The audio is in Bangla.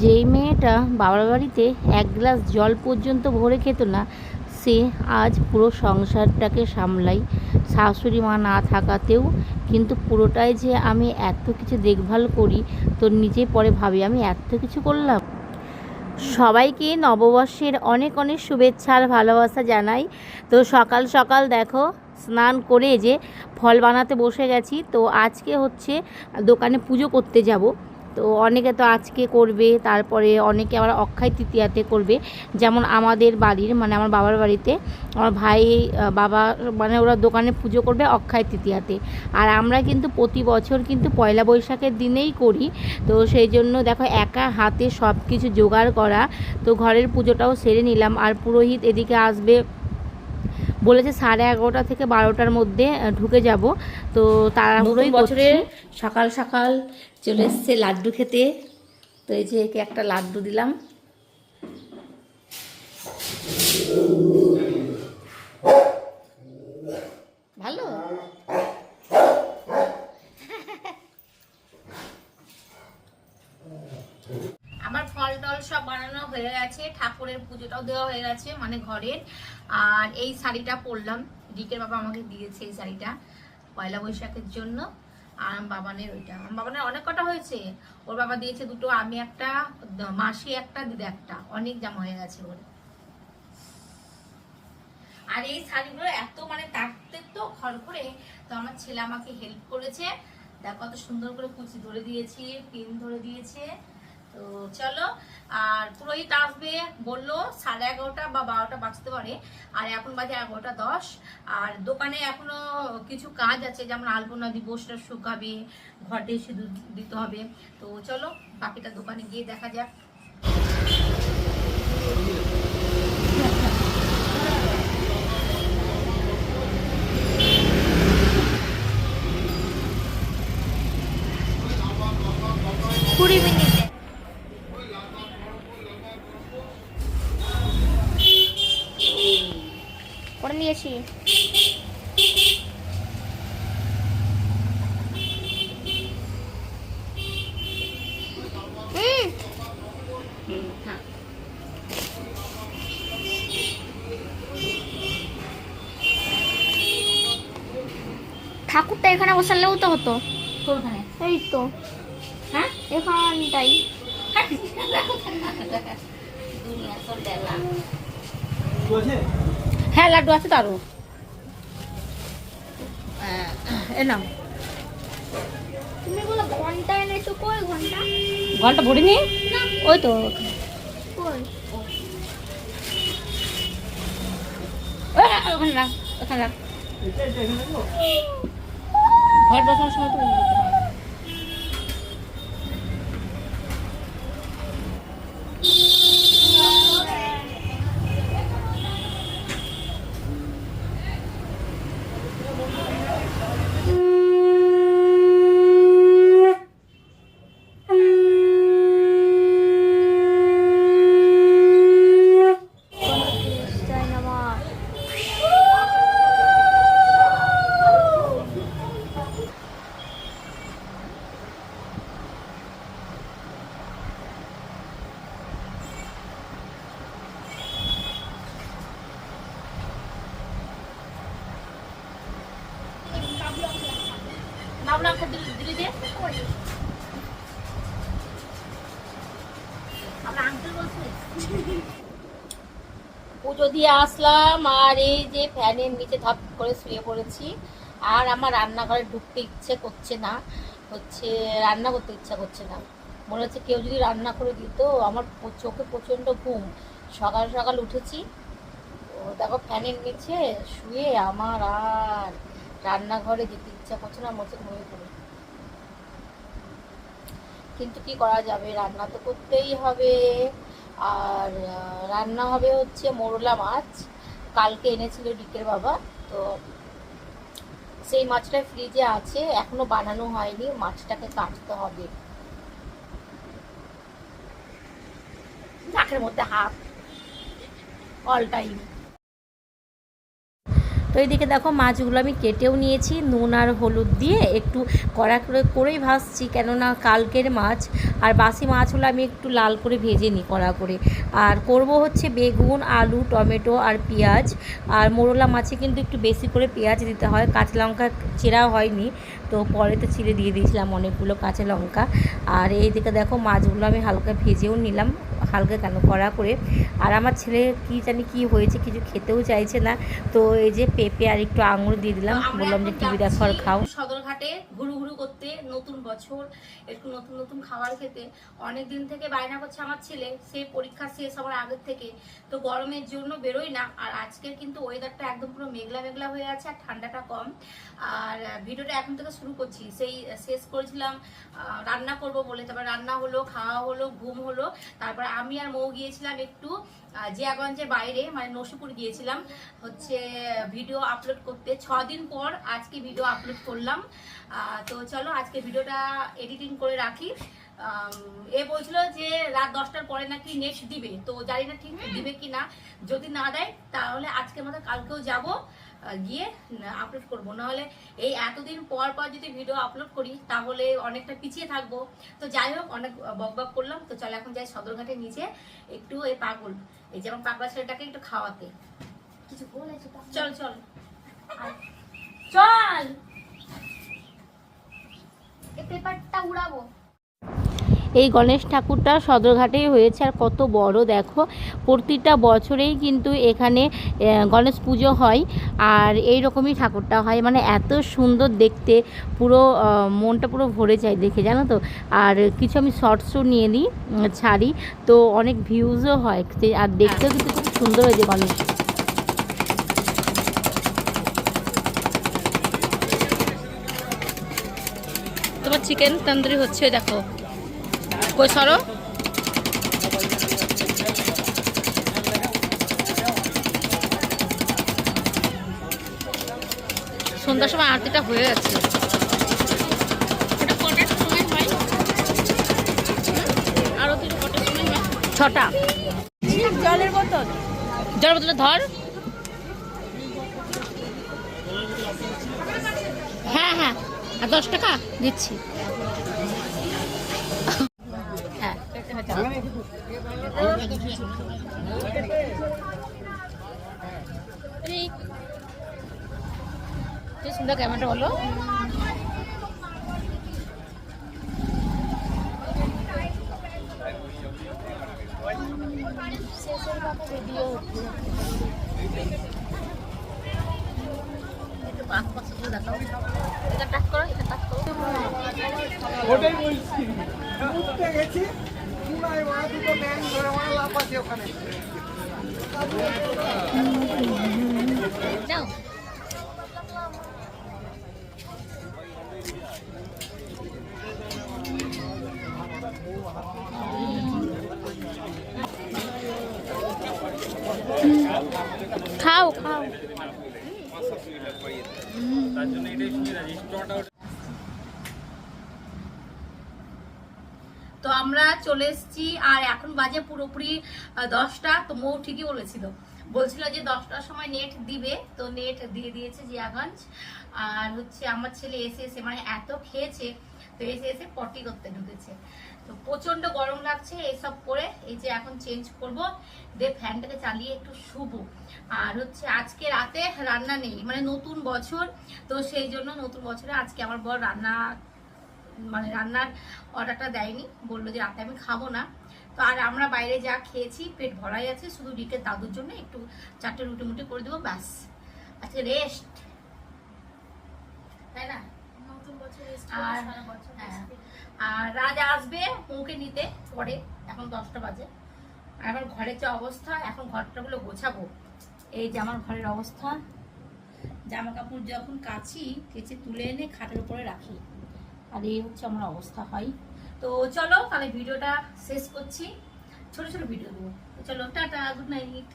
যেই মেয়েটা বাবার বাড়িতে এক গ্লাস জল পর্যন্ত ভরে খেত না, সে আজ পুরো সংসারটাকে সামলাই। শাশুড়ি মা না থাকাতেও কিন্তু পুরোটাই যে আমি এত কিছু দেখভাল করি, তো নিজে পরে ভাবি আমি এত কিছু করলাম। সবাইকে নববর্ষের অনেক অনেক শুভেচ্ছা আর ভালোবাসা জানাই। তো সকাল সকাল দেখো, স্নান করে যে ফল বানাতে বসে গেছি। তো আজকে হচ্ছে দোকানে পুজো করতে যাব। তো অনেকে তো আজকে করবে, তারপরে অনেকে আবার অক্ষয় তৃতীয়াতে করবে। যেমন আমাদের বাড়ির মানে আমার বাবার বাড়িতে, আমার ভাই বাবা মানে ওরা দোকানে পুজো করবে অক্ষয় তৃতীয়াতে। আর আমরা কিন্তু প্রতি বছর কিন্তু পয়লা বৈশাখের দিনেই করি। তো সেই জন্য দেখো, একা হাতে সব কিছু জোগাড় করা, তো ঘরের পুজোটাও সেরে নিলাম। আর পুরোহিত এদিকে আসবে বলেছে সাড়ে এগারোটা থেকে বারোটার মধ্যে ঢুকে যাব। তো তাড়াহুড়োই বছরে সকাল সকাল চলে এসছে লাড্ডু খেতে। তো এই যে একে একটা লাড্ডু দিলাম। ভালো আমার ফল টল সব বানানো হয়ে গেছে, ঠাকুরের পুজোটাও দেওয়া হয়ে গেছে মানে ঘরের। আর এই শাড়িটা পরলাম। ডিকের বাবা আমাকে দিয়েছে এই শাড়িটা পয়লা বৈশাখের জন্য। আর আমার বাবানের ওইটা। আমার বাবানের অনেক কটা হয়েছে। ওর বাবা দিয়েছে দুটো, আমি একটা, মাসি একটা, দিদা একটা। অনেক জামা হয়ে গেছে ওর। আর এই শাড়িগুলো এত মানে তাকতে তো ঘর করে তো আমার ছেলে আমাকে হেল্প করেছে। দেখো কত সুন্দর করে কুচি ধরে দিয়েছে পিন ধরে দিয়েছে। তো চলো, আর পুরোহিত আসবে, বলল সাড়ে এগারোটা বা বারোটা বাঁচতে পারে। আর এখন বাজে এগারোটা দশ। আর দোকানে এখনও কিছু কাজ আছে, যেমন আলপনা দিব সেটা শুকাবে ঘটে সিঁদুর দিতে হবে। তো চলো, বাকিটা দোকানে গিয়ে দেখা যাক। কুড়ি মিনিটে ঠাকুরটা এখানে বসালেও তো হতো। কোনখানে এই তো। হ্যাঁ? এখানটাই হ্যাঁ লাড্ডু আছে তো আরও। এ নাও। তুমি বলো ঘণ্টা এনেছো কই ঘণ্টা? ঘণ্টা ভরিনি? ওই তো। ওখানে রাখ ওখানে রাখ। ঘর বসানোর সময় তো পুজো দিয়ে আসলাম আর এই যে ফ্যানের নিচে ধপ করে শুয়ে পড়েছি, আর আমার রান্নাঘরে ঢুকতে ইচ্ছে করছে না, হচ্ছে রান্না করতে ইচ্ছা করছে না। মনে হচ্ছে কেউ যদি রান্না করে দিত, আমার চোখে প্রচণ্ড ঘুম। সকাল সকাল উঠেছি দেখো ফ্যানের নিচে শুয়ে আমার আর রান্নাঘরে যেতে ইচ্ছা করছে না মনে হচ্ছে ঘুমিয়ে পড়ে কিন্তু কি করা যাবে? রান্না তো করতেই হবে। আর রান্না হবে হচ্ছে মোরলা মাছ। কালকে এনেছিল ডিকের বাবা, তো সেই মাছটা ফ্রিজে আছে, এখনও বানানো হয়নি। মাছটাকে কাটতে হবে। মধ্যে হাত অল টাইম তো এইদিকে দেখো মাছগুলো আমি কেটেও নিয়েছি, নুন আর হলুদ দিয়ে একটু কড়া করে, করেই ভাজছি। কেননা কালকের মাছ আর বাসি মাছ হলে আমি একটু লাল করে ভেজে নিই কড়া করে। আর করব হচ্ছে বেগুন, আলু, টমেটো আর পেঁয়াজ। আর মোরলা মাছে কিন্তু একটু বেশি করে পেঁয়াজ দিতে হয়, কাঁচা লঙ্কা চেরা হয়নি। তো পরে তো ছিঁড়ে দিয়ে দিয়েছিলাম অনেকগুলো কাঁচা লঙ্কা। আর এইদিকে দেখো মাছগুলো আমি হালকা ভেজেও নিলাম। হালকা কেন কড়া করে। আর আমার ছেলে কি জানি কি হয়েছে কিছু খেতেও চাইছে না। তো এই যে পেঁপে আর একটু আঙুর দিয়ে দিলাম। বললাম যে টিভি দেখো আর খাও। সদরঘাটে ঘুরু ঘুরু করতে নতুন বছর একটু নতুন নতুন খাবার খেতে। অনেক দিন থেকে বায়না করছে আমার ছেলে সে পরীক্ষা শেষ হওয়ার আগের থেকে। তো গরমের জন্য বেরোই না। আর আজকের কিন্তু ওয়েদারটা একদম পুরো মেঘলা মেঘলা হয়ে আছে আর ঠান্ডাটা কম। আর ভিডিওটা এখন থেকে শুরু করছি। সেই শেষ করেছিলাম রান্না করব বলে। তারপর রান্না হলো খাওয়া হলো ঘুম হলো। তারপর আমি আর মৌ গিয়েছিলাম একটু জিয়াগঞ্জের বাইরে মানে নসিপুর গিয়েছিলাম হচ্ছে ভিডিও আপলোড করতে। ছ দিন পর আজকে ভিডিও আপলোড করলাম। তো চলো আজকে ভিডিওটা এডিটিং করে রাখি। এ বলছিল যে রাত দশটার পরে নাকি নেট দিবে। তো জানি না ঠিক দিবে কি না যদি না দেয় তাহলে আজকের মতো কালকেও যাব। গিয়ে আপলোড করব। নাহলে এই এতদিন পর পর যদি ভিডিও আপলোড করি তাহলে অনেকটা পিছিয়ে থাকব। তো যাই হোক অনেক বক বক করলাম। তো চলো এখন যাই সদরঘাটে নিচে একটু এই পাগল এই যেমন পাগলা ছেলেটাকে একটু খাওয়াতে। কিছু চল চল। চল! পেপারটা উড়াবো। এই গণেশ ঠাকুরটা সদরঘাটেই হয়েছে। আর কত বড় দেখো, প্রতিটা বছরেই কিন্তু এখানে গণেশ পুজো হয়। আর এই রকমই ঠাকুরটা হয়। মানে এত সুন্দর দেখতে, পুরো মনটা পুরো ভরে যায় দেখে, জানো তো? আর কিছু আমি শর্টসও নিয়ে নিই ছাড়ি তো অনেক ভিউজও হয়। আর দেখতেও কিন্তু খুব সুন্দর হয়েছে গণেশ। তোমার চিকেন তন্দুরি হচ্ছে, দেখো। কই সরো। সন্ধ্যার সময় আরতিটা হয়ে গেছে। ছটা। জলের বোতল। জলের বোতলটা ধর। হ্যাঁ হ্যাঁ। আর দশ টাকা? দিচ্ছি হ্যাঁ এই, কি সুন্দর ক্যামেরাটা বলো। শেষের কথা ভিডিও ওটাই বলছি। গেছি পুরাই ওরা দুটো ব্যাংক ধরে ওরা লাফাচ্ছে ওখানে নাও খাও খাও তো আমরা চলে এসেছি, আর এখন বাজে পুরোপুরি দশটা। তো মৌ ঠিকই বলেছিল। বলছিল যে দশটার সময় নেট দিবে। তো নেট দিয়ে দিয়েছে জিয়াগঞ্জ। আর হচ্ছে আমার ছেলে এসে এসে মানে এত খেয়েছে, তো এসে এসে পটি করতে ঢুকেছে। তো প্রচণ্ড গরম লাগছে, এসব করে এই যে এখন চেঞ্জ করব। দিয়ে ফ্যানটাকে চালিয়ে একটু শুভ আর হচ্ছে আজকে রাতে রান্না নেই মানে নতুন বছর। তো সেই জন্য নতুন বছরে আজকে আমার বর রান্না মানে রান্নার অর্ডারটা দেয়নি বলল যে রাতে আমি খাব না। তো আর আমরা বাইরে যা খেয়েছি পেট ভরাই আছে শুধু রিকের দাদুর জন্য একটু চারটে রুটি মুটি করে দেবো ব্যাস। আজকে রেস্ট তাই না? আর হ্যাঁ। আর রাজ আসবে মুখে নিতে পরে এখন দশটা বাজে। আর এখন ঘরের যে অবস্থা এখন ঘরটাগুলো গোছাবো। এই যে আমার ঘরের অবস্থা জামা কাপড় যখন কাছি কেচে তুলে এনে খাটের উপরে রাখি। আর এই হচ্ছে আমার অবস্থা হয়। তো চলো তাহলে ভিডিওটা শেষ করছি। ছোট ছোট ভিডিও দেবো। চলো, টাটা গুড নাইট